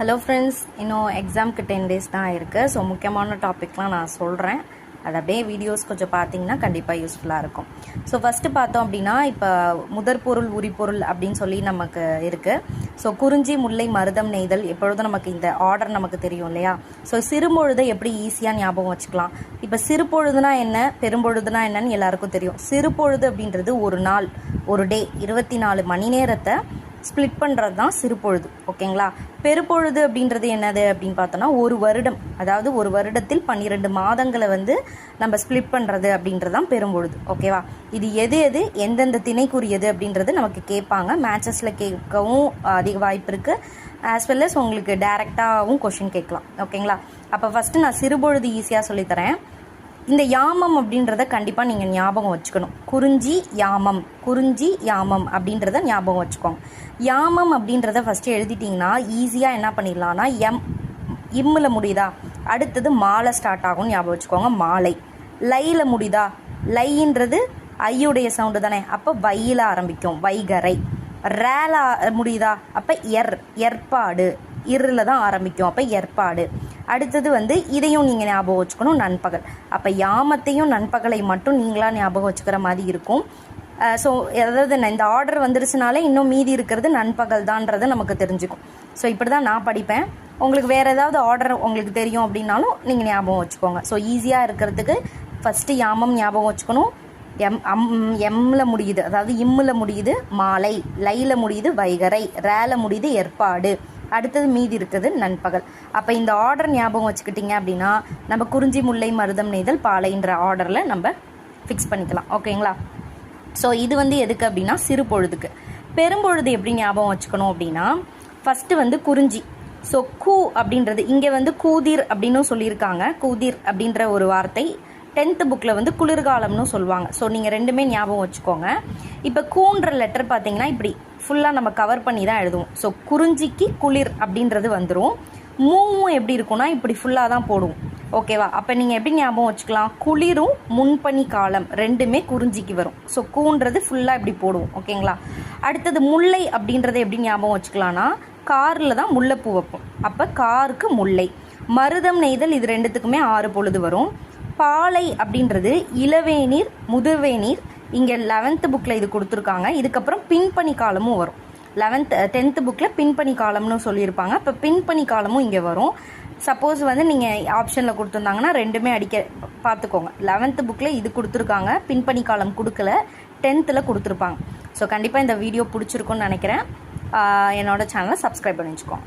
Hello friends இன்னும் எக்ஸாம்க்கு ten days தான் இருக்குது ஸோ முக்கியமான டாபிக்லாம் நான் சொல்கிறேன் அது அப்படியே வீடியோஸ் கொஞ்சம் பார்த்தீங்கன்னா கண்டிப்பாக யூஸ்ஃபுல்லாக இருக்கும். ஸோ ஃபஸ்ட்டு பார்த்தோம் அப்படின்னா இப்போ முதற்பொருள் உரிப்பொருள் அப்படின்னு சொல்லி நமக்கு இருக்குது ஸோ குறிஞ்சி முல்லை மருதம் நெய்தல் எப்பொழுதும் நமக்கு இந்த ஆர்டர் நமக்கு தெரியும் இல்லையா? ஸோ சிறுபொழுதை எப்படி ஈஸியாக ஞாபகம் வச்சுக்கலாம்? இப்போ சிறுபொழுதுனா என்ன? பெரும்பொழுதுனா என்னன்னு எல்லாருக்கும் தெரியும். சிறுபொழுது அப்படின்றது ஒரு நாள் ஒரு டே இருபத்தி நாலு மணி நேரத்தை ஸ்ப்ளிட் பண்ணுறது தான் சிறுபொழுது ஓகேங்களா? பெருப்பொழுது அப்படின்றது என்னது அப்படின்னு பார்த்தோன்னா ஒரு வருடம் அதாவது ஒரு வருடத்தில் பன்னிரெண்டு மாதங்களை வந்து நம்ம ஸ்ப்ளிட் பண்ணுறது அப்படின்றது தான் பெரும்பொழுது ஓகேவா? இது எது எது எந்தெந்த திணைக்குரியது அப்படின்றது நமக்கு கேட்பாங்க. மேட்சஸில் கேட்கவும் அதிக வாய்ப்பு இருக்குது ஆஸ் வெல் அஸ் உங்களுக்கு டேரெக்டாகவும் கொஷின் கேட்கலாம் ஓகேங்களா? அப்போ ஃபஸ்ட்டு நான் சிறுபொழுது ஈஸியாக சொல்லித்தரேன் இந்த யாமம் அப்படின்றத கண்டிப்பாக நீங்கள் ஞாபகம் வச்சுக்கணும். குறிஞ்சி யாமம் குறிஞ்சி யாமம் அப்படின்றத ஞாபகம் வச்சுக்கோங்க. யாமம் அப்படின்றத ஃபஸ்ட்டு எழுதிட்டிங்கன்னா ஈஸியாக என்ன பண்ணிடலாம்னா எம் இம்மில் முடியுதா? அடுத்தது மாலை ஸ்டார்ட் ஆகும்னு ஞாபகம் வச்சுக்கோங்க மாலை. லையில் முடியுதா? லைன்றது ஐயுடைய சவுண்டு தானே. அப்போ வையில் ஆரம்பிக்கும் வைகரை ரேல முடியுதா? அப்போ எர் எற்பாடு இருளில் தான் ஆரம்பிக்கும் அப்போ ஏற்பாடு. அடுத்தது வந்து இதையும் நீங்கள் ஞாபகம் வச்சுக்கணும் நண்பகல். அப்போ யாமத்தையும் நண்பகலை மட்டும் நீங்களாக ஞாபகம் வச்சுக்கிற மாதிரி இருக்கும். ஸோ அதாவது இந்த ஆர்டர் வந்துருச்சுனாலே இன்னும் மீதி இருக்கிறது நண்பகல் தான்றது நமக்கு தெரிஞ்சுக்கும். ஸோ இப்படி தான் நான் படிப்பேன். உங்களுக்கு வேறு ஏதாவது ஆர்டர் உங்களுக்கு தெரியும் அப்படின்னாலும் நீங்கள் ஞாபகம் வச்சுக்கோங்க. ஸோ ஈஸியாக இருக்கிறதுக்கு ஃபஸ்ட்டு யாமம் ஞாபகம் வச்சுக்கணும். எம் அம் எம்மில் முடியுது. அதாவது இம்மில் முடியுது மாலை. லைல முடியுது வைகரை ரேல முடியுது ஏற்பாடு. அடுத்தது மீதி இருக்குது நண்பகல். அப்போ இந்த ஆர்டர் ஞாபகம் வச்சுக்கிட்டிங்க அப்படின்னா நம்ம குறிஞ்சி முல்லை மருதம் நெய்தல் பாலைன்ற ஆர்டரில் நம்ம ஃபிக்ஸ் பண்ணிக்கலாம். ஓகேங்களா ஸோ இது வந்து எதுக்கு அப்படின்னா சிறு பொழுதுக்கு. பெரும்பொழுது எப்படி ஞாபகம் வச்சுக்கணும் அப்படின்னா ஃபஸ்ட்டு வந்து குறிஞ்சி. ஸோ கூ அப்படின்றது இங்கே வந்து கூதிர் அப்படின்னு சொல்லியிருக்காங்க. கூதிர் அப்படின்ற ஒரு வார்த்தை டென்த்து புக்கில் வந்து குளிர்காலம்னு சொல்லுவாங்க. ஸோ நீங்கள் ரெண்டுமே ஞாபகம் வச்சுக்கோங்க. இப்போ கூன்ற லெட்டர் பார்த்தீங்கன்னா இப்படி ஃபுல்லாக நம்ம கவர் பண்ணி தான் எழுதுவோம். ஸோ குறிஞ்சிக்கு குளிர் அப்படின்றது வந்துடும் மூவும் எப்படி இருக்கும்னா இப்படி ஃபுல்லாக தான் போடுவோம். ஓகேவா? அப்போ நீங்கள் எப்படி ஞாபகம் வச்சுக்கலாம்? குளிரும் முன்பனி காலம் ரெண்டுமே குறிஞ்சிக்கு வரும். ஸோ கூன்றது ஃபுல்லாக இப்படி போடுவோம். ஓகேங்களா? அடுத்தது முல்லை அப்படின்றத எப்படி ஞாபகம் வச்சுக்கலாம்னா காரில் தான் முல்லைப்பூ வைப்போம். அப்போ காருக்கு முல்லை. மருதம் நெய்தல் இது ரெண்டுத்துக்குமே ஆறு பொழுது வரும். பாலை அப்படின்றது இளவேநீர் முதுவேநீர் இங்கே லெவன்த்து புக்கில் இது கொடுத்துருக்காங்க. இதுக்கப்புறம் பின்பணி காலமும் வரும். லெவன்த் டென்த்து புக்கில் பின்பணி காலம்னு சொல்லியிருப்பாங்க. இப்போ பின்பணி காலமும் இங்கே வரும். சப்போஸ் வந்து நீங்கள் ஆப்ஷனில் கொடுத்துருந்தாங்கன்னா ரெண்டுமே அடிக்க பார்த்துக்கோங்க. லெவன்த்து புக்கில் இது கொடுத்துருக்காங்க. பின்பணி காலம் கொடுக்கல. டென்த்தில் கொடுத்துருப்பாங்க. ஸோ கண்டிப்பாக இந்த வீடியோ பிடிச்சிருக்குன்னு நினைக்கிறேன். என்னோடய சேனலை சப்ஸ்கிரைப் பண்ணி வச்சுக்கோங்க.